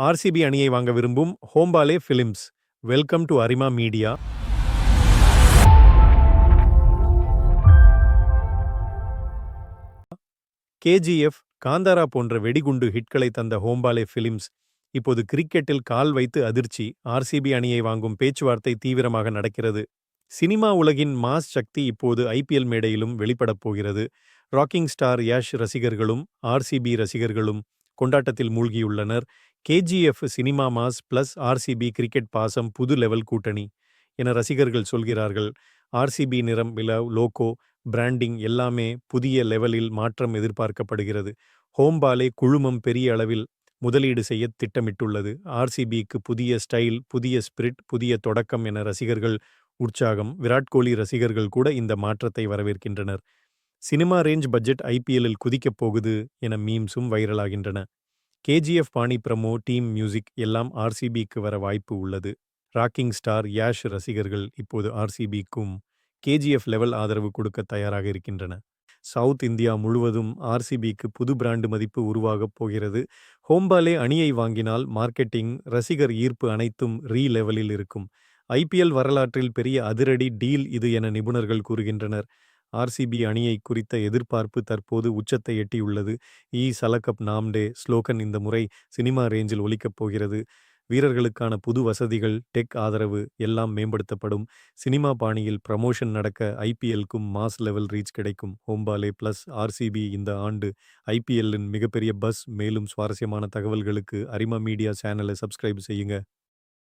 RCB அணியை வாங்க விரும்பும் Hombale films welcome to Arima media KGF Kantara போன்ற வெடிகுண்டு ஹிட்களை தந்த ஹோம்பாலே ஃபிலிம்ஸ் இப்போது கிரிக்கெட்டில் கால் வைத்து அதிர்ச்சி. ஆர்சிபி அணியை வாங்கும் பேச்சுவார்த்தை தீவிரமாக நடக்கிறது. சினிமா உலகின் மாஸ் சக்தி இப்போது ஐபிஎல் மேடையிலும் வெளிப்படப் போகிறது. ராக்கிங் ஸ்டார் யாஷ் ரசிகர்களும் ஆர்சிபி ரசிகர்களும் கொண்டாட்டத்தில் மூழ்கியுள்ளனர். KGF cinema mass plus RCB cricket பாசம் புது லெவல் கூட்டணி என ரசிகர்கள் சொல்கிறார்கள். ஆர்சிபி நிறம் விலவ் லோகோ பிராண்டிங் எல்லாமே புதிய லெவலில் மாற்றம் எதிர்பார்க்கப்படுகிறது. ஹோம்பாலே குழுமம் பெரிய அளவில் முதலீடு செய்ய திட்டமிட்டுள்ளது. ஆர்சிபிக்கு புதிய ஸ்டைல் புதிய ஸ்பிரிட் புதிய தொடக்கம் என ரசிகர்கள் உற்சாகம். விராட் கோலி ரசிகர்கள் கூட இந்த மாற்றத்தை வரவேற்கின்றனர். சினிமா ரேஞ்ச் பட்ஜெட் ஐபிஎல்லில் குதிக்கப் போகுது என மீம்ஸும் வைரலாகின்றன கேஜிஎஃப் பாணி பிரமோ டீம் மியூசிக் எல்லாம் ஆர்சிபிக்கு வர வாய்ப்பு உள்ளது. ராக்கிங் ஸ்டார் யாஷ் ரசிகர்கள் இப்போது ஆர்சிபிக்கும் கேஜிஎஃப் லெவல் ஆதரவு கொடுக்க தயாராக இருக்கின்றன. சவுத் இந்தியா முழுவதும் ஆர்சிபிக்கு புது பிராண்டு மதிப்பு உருவாகப் போகிறது. ஹோம்பாலே அணியை வாங்கினால் மார்க்கெட்டிங் ரசிகர் ஈர்ப்பு அனைத்தும் ரீ லெவலில் இருக்கும். ஐபிஎல் வரலாற்றில் பெரிய அதிரடி டீல் இது என நிபுணர்கள் கூறுகின்றனர். ஆர்சிபி அணியை குறித்த எதிர்பார்ப்பு தற்போது உச்சத்தை எட்டியுள்ளது. இ சலகப் நாம்டே ஸ்லோகன் இந்த முறை சினிமா ரேஞ்சில் ஒலிக்கப் போகிறது. வீரர்களுக்கான புது வசதிகள் டெக் ஆதரவு எல்லாம் மேம்படுத்தப்படும். சினிமா பாணியில் ப்ரமோஷன் நடக்க ஐபிஎல்க்கும் மாஸ் லெவல் ரீச் கிடைக்கும். ஹோம்பாலே பிளஸ் ஆர்சிபி இந்த ஆண்டு ஐபிஎல்லின் மிகப்பெரிய பஸ். மேலும் சுவாரஸ்யமான தகவல்களுக்கு அரிமா மீடியா சேனலை சப்ஸ்கிரைப் செய்யுங்க.